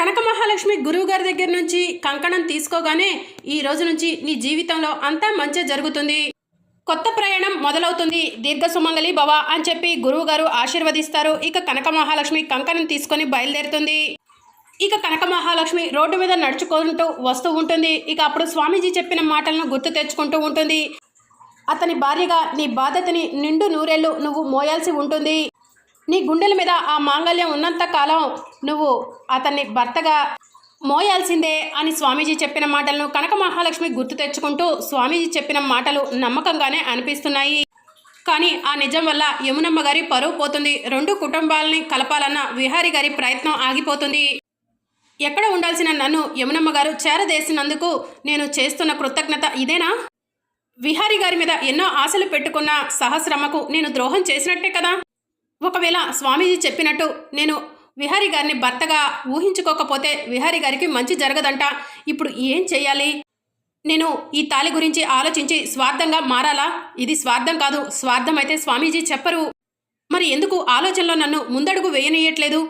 కనక మహాలక్ష్మి గురువు గారి దగ్గర నుంచి కంకణం తీసుకోగానే ఈ రోజు నుంచి నీ జీవితంలో అంతా మంచి జరుగుతుంది. కొత్త ప్రయాణం మొదలవుతుంది. దీర్ఘ సుమంగళి భవ అని చెప్పి గురువు గారు ఆశీర్వదిస్తారు. ఇక కనక మహాలక్ష్మి కంకణం తీసుకొని బయలుదేరుతుంది. ఇక కనక మహాలక్ష్మి రోడ్డు మీద నడుచుకుంటూ వస్తూ ఉంటుంది. ఇక అప్పుడు స్వామీజీ చెప్పిన మాటలను గుర్తు తెచ్చుకుంటూ ఉంటుంది. అతని భార్యగా నీ బాధ్యతని నిండు నూరేళ్ళు నువ్వు మోయాల్సి ఉంటుంది. నీ గుండెల మీద ఆ మాంగళ్యం ఉన్నంత కాలం నువ్వు అతన్ని భర్తగా మోయాల్సిందే అని స్వామీజీ చెప్పిన మాటలను కనక మహాలక్ష్మి గుర్తు తెచ్చుకుంటూ స్వామీజీ చెప్పిన మాటలు నమ్మకంగానే అనిపిస్తున్నాయి. కానీ ఆ నిజం వల్ల యమునమ్మ గారి పరువు పోతుంది. రెండు కుటుంబాలని కలపాలన్న విహారి గారి ప్రయత్నం ఆగిపోతుంది. ఎక్కడ ఉండాల్సిన నన్ను యమునమ్మ గారు చేరదేసినందుకు నేను చేస్తున్న కృతజ్ఞత ఇదేనా? విహారి గారి మీద ఎన్నో ఆశలు పెట్టుకున్న సహస్రమ్మకు నేను ద్రోహం చేసినట్టే కదా? ఒకవేళ స్వామీజీ చెప్పినట్టు నేను విహారి గారిని భర్తగా ఊహించుకోకపోతే విహారి గారికి మంచి జరగదంట. ఇప్పుడు ఏం చేయాలి? నేను ఈ తాలి గురించి ఆలోచించి స్వార్థంగా మారాలా? ఇది స్వార్థం కాదు స్వార్థం అయితే స్వామీజీ చెప్పరు. మరి ఎందుకు ఆలోచనలో నన్ను ముందడుగు వేయనీయట్లేదు?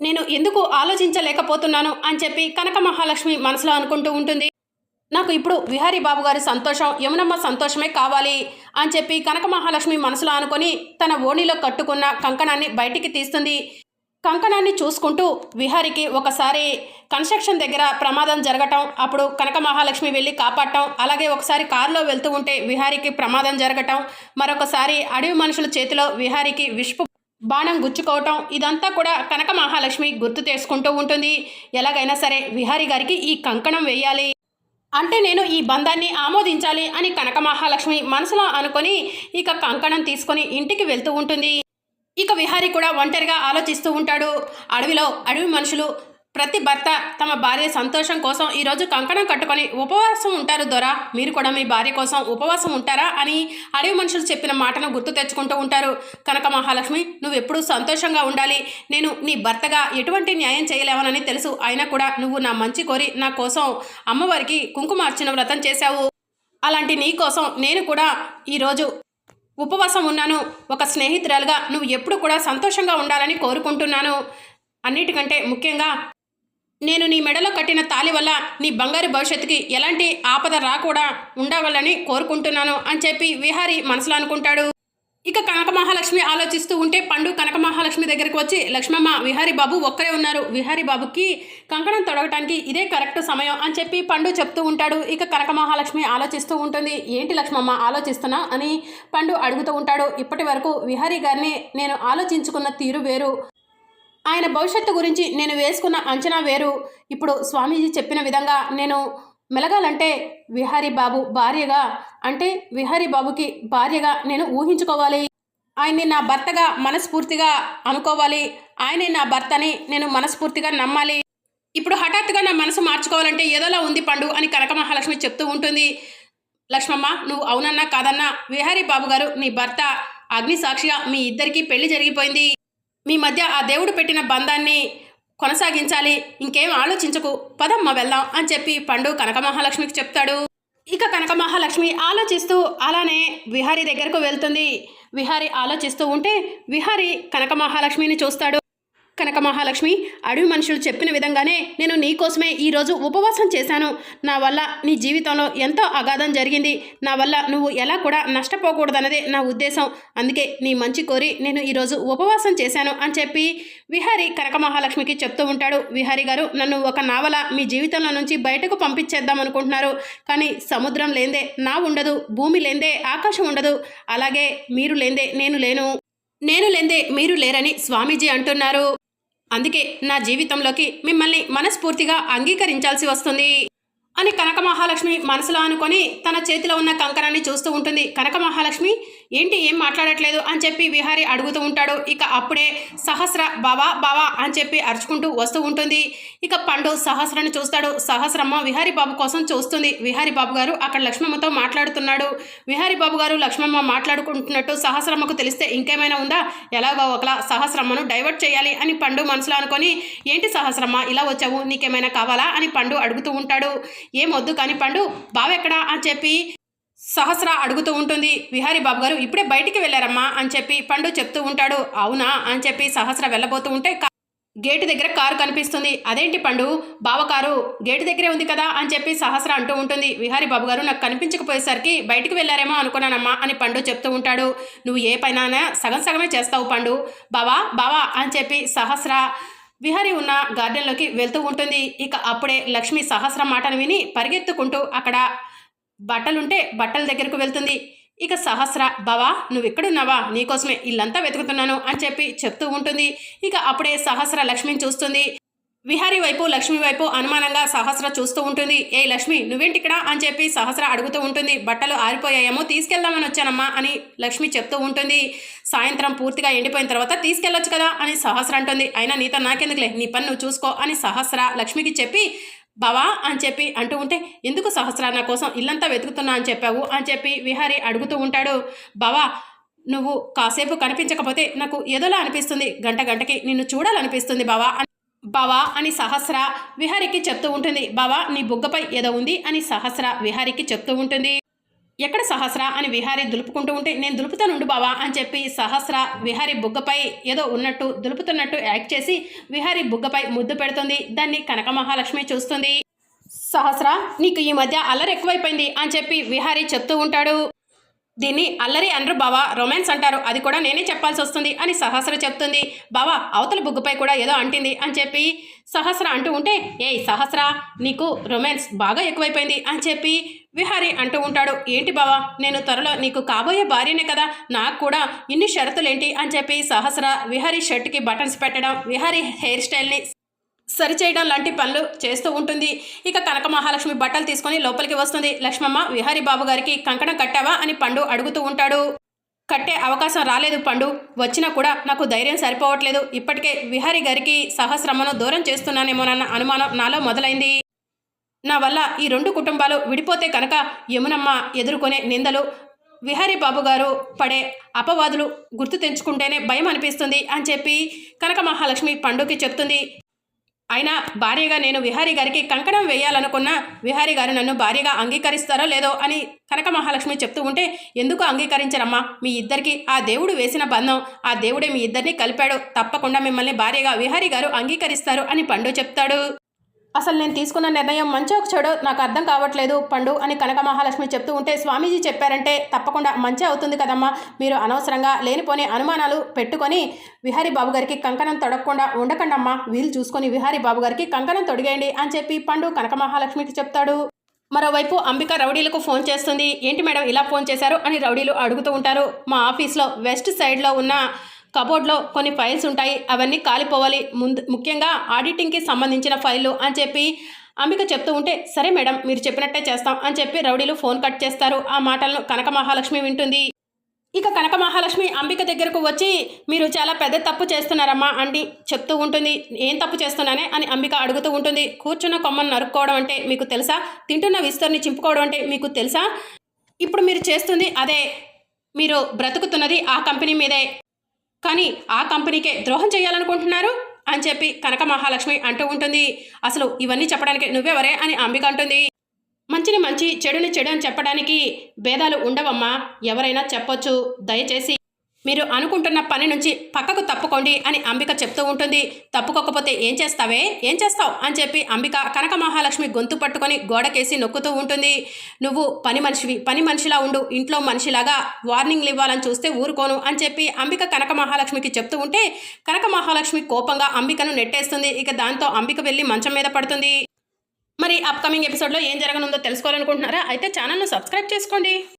నేను ఎందుకు ఆలోచించలేకపోతున్నాను అని చెప్పి కనక మహాలక్ష్మి మనసులో అనుకుంటూ ఉంటుంది. నాకు ఇప్పుడు విహారీ బాబు గారి సంతోషం యమునమ్మ సంతోషమే కావాలి అని చెప్పి కనక మహాలక్ష్మి మనసులో అనుకొని తన ఓణిలో కట్టుకున్న కంకణాన్ని బయటికి తీస్తుంది. కంకణాన్ని చూసుకుంటూ విహారికి ఒకసారి కన్స్ట్రక్షన్ దగ్గర ప్రమాదం జరగటం అప్పుడు కనక మహాలక్ష్మి వెళ్ళి కాపాడటం అలాగే ఒకసారి కారులో వెళ్తూ ఉంటే విహారికి ప్రమాదం జరగటం మరొకసారి అడవి మనుషుల చేతిలో విహారికి విష్పు బాణం గుచ్చుకోవటం ఇదంతా కూడా కనక మహాలక్ష్మి గుర్తు చేసుకుంటూ ఉంటుంది. ఎలాగైనా సరే విహారి గారికి ఈ కంకణం వేయాలి. అంటే నేను ఈ బంధాన్ని ఆమోదించాలి అని కనక మహాలక్ష్మి మనసులో అనుకొని ఇక కంకణం తీసుకొని ఇంటికి వెళ్తూ ఉంటుంది. ఇక విహారి కూడా ఒంటరిగా ఆలోచిస్తూ ఉంటాడు. అడవిలో అడవి మనుషులు ప్రతి భర్త తమ భార్య సంతోషం కోసం ఈరోజు కంకణం కట్టుకొని ఉపవాసం ఉంటారు దొరా. మీరు కూడా మీ భార్య కోసం ఉపవాసం ఉంటారా అని అడవి మనుషులు చెప్పిన మాటను గుర్తు తెచ్చుకుంటూ ఉంటారు. కనక మహాలక్ష్మి నువ్వు ఎప్పుడూ సంతోషంగా ఉండాలి. నేను నీ భర్తగా ఎటువంటి న్యాయం చేయలేవనని తెలుసు. అయినా కూడా నువ్వు నా మంచి కోరి నా కోసం అమ్మవారికి కుంకుమార్చిన వ్రతం చేశావు. అలాంటి నీ కోసం నేను కూడా ఈరోజు ఉపవాసం ఉన్నాను. ఒక స్నేహితురాలుగా నువ్వు ఎప్పుడు కూడా సంతోషంగా ఉండాలని కోరుకుంటున్నాను. అన్నిటికంటే ముఖ్యంగా నేను నీ మెడలో కట్టిన తాలి వల్ల నీ బంగారు భవిష్యత్తుకి ఎలాంటి ఆపద రాకుండా ఉండవాలని కోరుకుంటున్నాను అని చెప్పి విహారి మనసులో అనుకుంటాడు. ఇక కనక మహాలక్ష్మి ఆలోచిస్తూ ఉంటే పండు కనక మహాలక్ష్మి దగ్గరికి వచ్చి లక్ష్మమ్మ విహారీ బాబు ఒక్కరే ఉన్నారు. విహారీ బాబుకి కంకణం తొడగటానికి ఇదే కరెక్ట్ సమయం అని చెప్పి పండు చెప్తూ ఉంటాడు. ఇక కనక మహాలక్ష్మి ఆలోచిస్తూ ఉంటుంది. ఏంటి లక్ష్మమ్మ ఆలోచిస్తున్నా అని పండు అడుగుతూ ఉంటాడు. ఇప్పటి వరకు విహారీ గారిని నేను ఆలోచించుకున్న తీరు వేరు. ఆయన భవిష్యత్తు గురించి నేను వేసుకున్న అంచనా వేరు. ఇప్పుడు స్వామీజీ చెప్పిన విధంగా నేను మెలగాలంటే విహారీ బాబు భార్యగా అంటే విహారీ బాబుకి భార్యగా నేను ఊహించుకోవాలి. ఆయన్ని నా భర్తగా మనస్ఫూర్తిగా అనుకోవాలి. ఆయనే నా భర్తని నేను మనస్ఫూర్తిగా నమ్మాలి. ఇప్పుడు హఠాత్తుగా నా మనసు మార్చుకోవాలంటే ఏదోలా ఉంది పండు అని కనక మహాలక్ష్మి చెప్తూ ఉంటుంది. లక్ష్మమ్మ నువ్వు అవునన్నా కాదన్నా విహారీ బాబు గారు నీ భర్త అగ్ని సాక్షిగా మీ ఇద్దరికీ పెళ్ళి జరిగిపోయింది. మీ మధ్య ఆ దేవుడు పెట్టిన బంధాన్ని కొనసాగించాలి. ఇంకేం ఆలోచించకు. పదమ్మ వెళ్దాం అని చెప్పి పండు కనక మహాలక్ష్మికి చెప్తాడు. ఇక కనకమహాలక్ష్మి ఆలోచిస్తూ అలానే విహారీ దగ్గరకు వెళ్తుంది. విహారీ ఆలోచిస్తూ ఉంటే విహారీ కనకమహాలక్ష్మిని చూస్తాడు. కనక మహాలక్ష్మి అడవి మనుషులు చెప్పిన విధంగానే నేను నీ కోసమే ఈరోజు ఉపవాసం చేశాను. నా వల్ల నీ జీవితంలో ఎంతో అగాధం జరిగింది. నా వల్ల నువ్వు ఎలా కూడా నష్టపోకూడదన్నదే నా ఉద్దేశం. అందుకే నీ మంచి కోరి నేను ఈరోజు ఉపవాసం చేశాను అని చెప్పి విహారీ కనక మహాలక్ష్మికి చెప్తూ ఉంటాడు. విహారీ గారు నన్ను ఒక నావల మీ జీవితంలో నుంచి బయటకు పంపించేద్దాం అనుకుంటున్నారు. కానీ సముద్రం లేందే నా ఉండదు భూమి లేందే ఆకాశం ఉండదు. అలాగే మీరు లేందే నేను లేను. నేను లేందే మీరు లేరని స్వామీజీ అంటున్నారు. అందుకే నా జీవితంలోకి మిమ్మల్ని మనస్ఫూర్తిగా అంగీకరించాల్సి వస్తుంది. అని కనక మహాలక్ష్మి మనసులో అనుకొని తన చేతిలో ఉన్న కంకణాన్ని చూస్తూ ఉంటుంది. కనక మహాలక్ష్మి ఏంటి ఏం మాట్లాడట్లేదు? అని చెప్పి విహారి అడుగుతూ ఉంటాడు. ఇక అప్పుడే సహస్ర బావా బావా అని చెప్పి అరుచుకుంటూ వస్తూ ఉంటుంది. ఇక పండు సహస్రను చూస్తాడు. సహస్రమ్మ విహారీ బాబు కోసం చూస్తుంది. విహారీ బాబు గారు అక్కడ లక్ష్మమ్మతో మాట్లాడుతున్నాడు. విహారీ బాబు గారు లక్ష్మమ్మ మాట్లాడుకుంటున్నట్టు సహస్రమ్మకు తెలిస్తే ఇంకేమైనా ఉందా? ఎలాగో ఒకలా సహస్రమ్మను డైవర్ట్ చేయాలి అని పండు మనసులో అనుకొని ఏంటి సహస్రమ్మ ఇలా వచ్చావు? నీకేమైనా కావాలా? అని పండు అడుగుతూ ఉంటాడు. ఏం వద్దు కానీ పండు బావెక్కడా అని చెప్పి సహస్ర అడుగుతూ ఉంటుంది. విహారీ బాబు గారు ఇప్పుడే బయటికి వెళ్ళారమ్మా అని చెప్పి పండు చెప్తూ ఉంటాడు. అవునా అని చెప్పి సహస్ర వెళ్ళబోతూ ఉంటే క- గేటు దగ్గర కారు కనిపిస్తుంది. అదేంటి పండు? బావ కారు గేటు దగ్గరే ఉంది కదా అని చెప్పి సహస్ర అంటూ ఉంటుంది. విహారీ బాబు గారు నాకు కనిపించకపోయేసరికి బయటికి వెళ్ళారేమో అనుకున్నానమ్మా అని పండు చెప్తూ ఉంటాడు. నువ్వు ఏ పైన సగం సగమే చేస్తావు పండు. బావా బావా అని చెప్పి సహస్ర విహారీ ఉన్న గార్డెన్లోకి వెళ్తూ ఉంటుంది. ఇక అప్పుడే లక్ష్మి సహస్ర మాటను విని పరిగెత్తుకుంటూ అక్కడ బట్టలుంటే బట్టల దగ్గరకు వెళ్తుంది. ఇక సహస్ర బావా నువ్వు ఎక్కడున్నావా నీకోసమే ఇల్లంతా వెతుకుతున్నాను అని చెప్పి చెప్తూ ఉంటుంది. ఇక అప్పుడే సహస్ర లక్ష్మిని చూస్తుంది. విహారీ వైపు లక్ష్మి వైపు అనుమానంగా సహస్ర చూస్తూ ఉంటుంది. ఏ లక్ష్మి నువ్వేంటిక్కడ? అని చెప్పి సహస్ర అడుగుతూ ఉంటుంది. బట్టలు ఆరిపోయాయేమో తీసుకెళ్దామని వచ్చానమ్మా అని లక్ష్మి చెప్తూ ఉంటుంది. సాయంత్రం పూర్తిగా ఎండిపోయిన తర్వాత తీసుకెళ్ళొచ్చు కదా అని సహస్ర అంటుంది. అయినా నీతో నాకెందుకులే? నీ పని నువ్వు చూసుకో అని సహస్ర లక్ష్మికి చెప్పి బావా అని చెప్పి అంటూ ఉంటే ఎందుకు సహస్ర నా కోసం ఇల్లంతా వెతుకుతున్నా అని చెప్పావు? అని చెప్పి విహారీ అడుగుతూ ఉంటాడు. బావా నువ్వు కాసేపు కనిపించకపోతే నాకు ఏదోలా అనిపిస్తుంది. గంట గంటకి నిన్ను చూడాలనిపిస్తుంది బావా అని- బావా అని సహస్ర విహారికి చెప్తూ ఉంటుంది. బావా నీ బుగ్గపై ఏదో ఉంది అని సహస్ర విహారికి చెప్తూ ఉంటుంది. ఎక్కడ సహస్ర అని విహారీ దులుపుకుంటూ ఉంటే నేను దులుపుతానుండు బావా అని చెప్పి సహస్ర విహారీ బుగ్గపై ఏదో ఉన్నట్టు దులుపుతున్నట్టు యాక్ట్ చేసి విహారీ బుగ్గపై ముద్దు పెడుతుంది. దాన్ని కనక మహాలక్ష్మి చూస్తుంది. సహస్ర నీకు ఈ మధ్య అల్లరి ఎక్కువైపోయింది అని చెప్పి విహారీ చెప్తూ ఉంటాడు. దీన్ని అల్లరి అనరు బావా రొమాన్స్ అంటారు. అది కూడా నేనే చెప్పాల్సి వస్తుంది అని సహస్ర చెప్తుంది. బావా అవతల బుగ్గుపై కూడా ఏదో అంటింది అని చెప్పి సహస్ర అంటూ ఉంటే ఏయ్ సహస్ర నీకు రొమాన్స్ బాగా ఎక్కువైపోయింది అని చెప్పి విహారి అంటూ ఉంటాడు. ఏంటి బావా నేను త్వరలో నీకు కాబోయే భార్యనే కదా నాకు కూడా ఇన్ని షరతులేంటి? అని చెప్పి సహస్ర విహారీ షర్ట్కి బటన్స్ పెట్టడం విహారీ హెయిర్ స్టైల్ని సరిచేయడం లాంటి పనులు చేస్తూ ఉంటుంది. ఇక కనక మహాలక్ష్మి బట్టలు తీసుకొని లోపలికి వస్తుంది. లక్ష్మమ్మ విహారీ బాబు గారికి కంకణం కట్టావా అని పండు అడుగుతూ ఉంటాడు. కట్టే అవకాశం రాలేదు పండు. వచ్చినా కూడా నాకు ధైర్యం సరిపోవట్లేదు. ఇప్పటికే విహారీ గారికి సహస్రమను దూరం చేస్తున్నానేమోనన్న అనుమానం నాలో మొదలైంది. నా వల్ల ఈ రెండు కుటుంబాలు విడిపోతే కనుక యమునమ్మ ఎదుర్కొనే నిందలు విహారీ బాబు గారు పడే అపవాదులు గుర్తు తెంచుకుంటేనే భయం అనిపిస్తుంది అని చెప్పి కనక మహాలక్ష్మి పండుకి చెప్తుంది. అయినా భార్యగా నేను విహారీ గారికి కంకణం వేయాలనుకున్నా విహారీ గారు నన్ను భార్యగా అంగీకరిస్తారో లేదో అని కనక మహాలక్ష్మి చెప్తూ ఉంటే ఎందుకు అంగీకరించరమ్మా? మీ ఇద్దరికి ఆ దేవుడు వేసిన బంధం ఆ దేవుడే మీ ఇద్దరిని కలిపాడు. తప్పకుండా మిమ్మల్ని భార్యగా విహారీ గారు అంగీకరిస్తారు అని పండు చెప్తాడు. అసలు నేను తీసుకున్న నిర్ణయం మంచో చెడో నాకు అర్థం కావట్లేదు. పండు అని కనక మహాలక్ష్మి చెప్తూ ఉంటే స్వామీజీ చెప్పారంటే తప్పకుండా మంచి అవుతుంది కదమ్మా. మీరు అనవసరంగా లేనిపోని అనుమానాలు పెట్టుకొని విహారీ బాబు గారికి కంకణం తొడగకుండా ఉండకండమ్మా. వీలు చూసుకొని విహారీ బాబు గారికి కంకణం తొడిగేయండి అని చెప్పి పండు కనక మహాలక్ష్మికి చెప్తాడు. మరోవైపు అంబిక రౌడీలకు ఫోన్ చేస్తుంది. ఏంటి మేడం ఇలా ఫోన్ చేశారు అని రౌడీలు అడుగుతూ ఉంటారు. మా ఆఫీస్లో వెస్ట్ సైడ్లో ఉన్న కబోర్డ్లో కొన్ని ఫైల్స్ ఉంటాయి. అవన్నీ కాలిపోవాలి. ముందు ముఖ్యంగా ఆడిటింగ్కి సంబంధించిన ఫైళ్ళు అని చెప్పి అంబిక చెప్తూ ఉంటే సరే మేడం మీరు చెప్పినట్టే చేస్తాం అని చెప్పి రౌడీలు ఫోన్ కట్ చేస్తారు. ఆ మాటలను కనక మహాలక్ష్మి వింటుంది. ఇక కనక మహాలక్ష్మి అంబిక దగ్గరకు వచ్చి మీరు చాలా పెద్ద తప్పు చేస్తున్నారమ్మా అని చెప్తూ ఉంటుంది. ఏం తప్పు చేస్తున్నానే? అని అంబిక అడుగుతూ ఉంటుంది. కూర్చున్న కొమ్మను నరుక్కోవడం అంటే మీకు తెలుసా? తింటున్న విస్తరిని చింపుకోవడం అంటే మీకు తెలుసా? ఇప్పుడు మీరు చేస్తుంది అదే. మీరు బ్రతుకుతున్నది ఆ కంపెనీ మీదే. కానీ ఆ కంపెనీకే ద్రోహం చేయాలనుకుంటున్నారు అని చెప్పి కనక మహాలక్ష్మి అంటూ ఉంటుంది. అసలు ఇవన్నీ చెప్పడానికి నువ్వెవరే అని అంబిక అంటుంది. మంచిని మంచి చెడుని చెడు అని చెప్పడానికి భేదాలు ఉండవమ్మా. ఎవరైనా చెప్పొచ్చు. దయచేసి మీరు అనుకుంటున్న పని నుంచి పక్కకు తప్పుకోండి అని అంబిక చెప్తూ ఉంటుంది. తప్పుకోకపోతే ఏం చేస్తావే? ఏం చేస్తావు? అని చెప్పి అంబిక కనక మహాలక్ష్మి గొంతు పట్టుకొని గోడకేసి నొక్కుతూ ఉంటుంది. నువ్వు పని మనిషివి. పని మనిషిలా ఉండు. ఇంట్లో మనిషిలాగా వార్నింగ్లు ఇవ్వాలని చూస్తే ఊరుకోను అని చెప్పి అంబిక కనక మహాలక్ష్మికి చెప్తూ ఉంటే కనక మహాలక్ష్మి కోపంగా అంబికను నెట్టేస్తుంది. ఇక దాంతో అంబిక వెళ్ళి మంచం మీద పడుతుంది. మరి అప్కమింగ్ ఎపిసోడ్లో ఏం జరగనుందో తెలుసుకోవాలనుకుంటున్నారా? అయితే ఛానల్ను సబ్స్క్రైబ్ చేసుకోండి.